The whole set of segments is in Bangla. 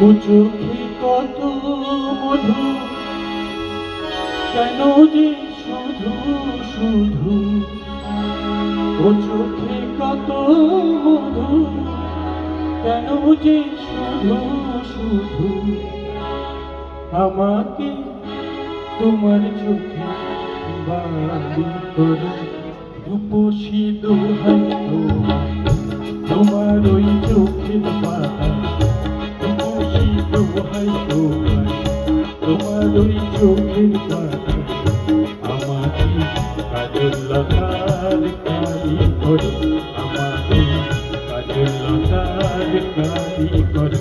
চোখে কত মধু, কেন যে শুধু শুধু? ও চোখে কত মধু, কেন যে শুধু শুধু? আমাকে তোমার চোখে বাড়ি করে, রূপসী দোহাই চোখের পাতা আমাকে কাজল লতার কালি করো আমাকে কাজল লতার কালি করো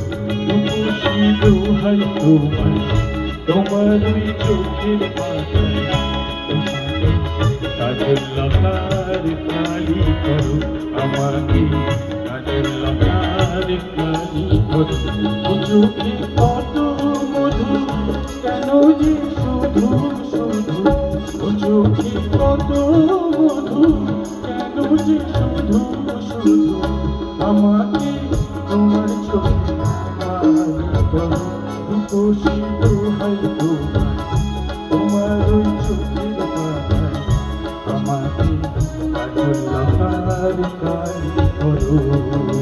শুধু শুধু ও চোখে কত মধু কেন যে শুধু শুধু আমাকে তোমার চোখে মারি করো তোমার ওই চোখের পাতায়, আমাকে কাজল লতার কালি করো।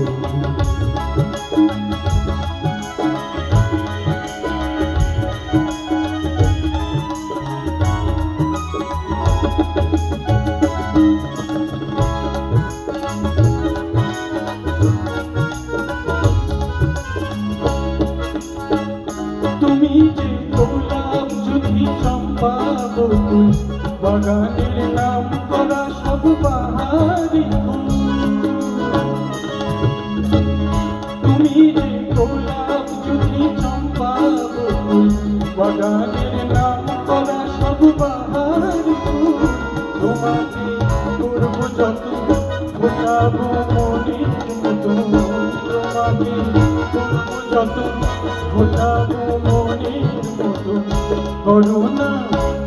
তুমি যে গোলাপ যদি চম্পা বকুল বাগানের নাম করা সব বাহারি তুমি যে গোলাপ যদি চম্পা বকুল বাগানের নাম করা সব বাহারি তোমাকে করব যত মনের মতো। তোমাকে যত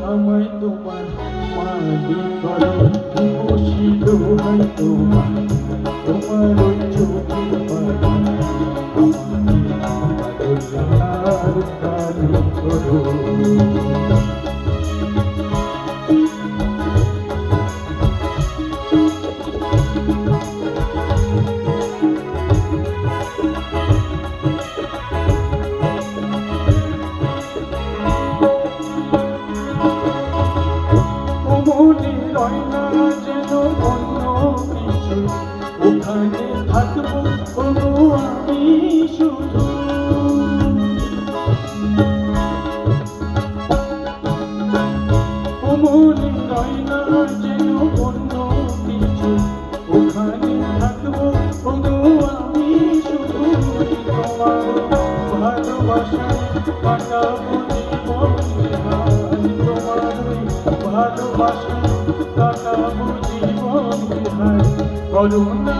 আমায় তোমার মালিক করো ওখানে থাকব কোনো আমি শুধু। মনে রয় না যেন অন্য কিছু। ওখানে থাকব কোনো আমি শুধু। তোমার ভালোবাসায় কাটাবো জীবন তোমার ওই ভালোবাসা কাটাবো জীবন বিহার করো না মনটা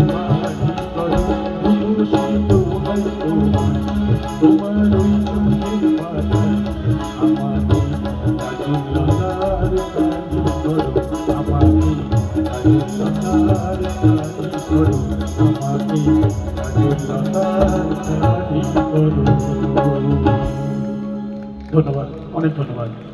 ধন্যবাদ অনেক ধন্যবাদ।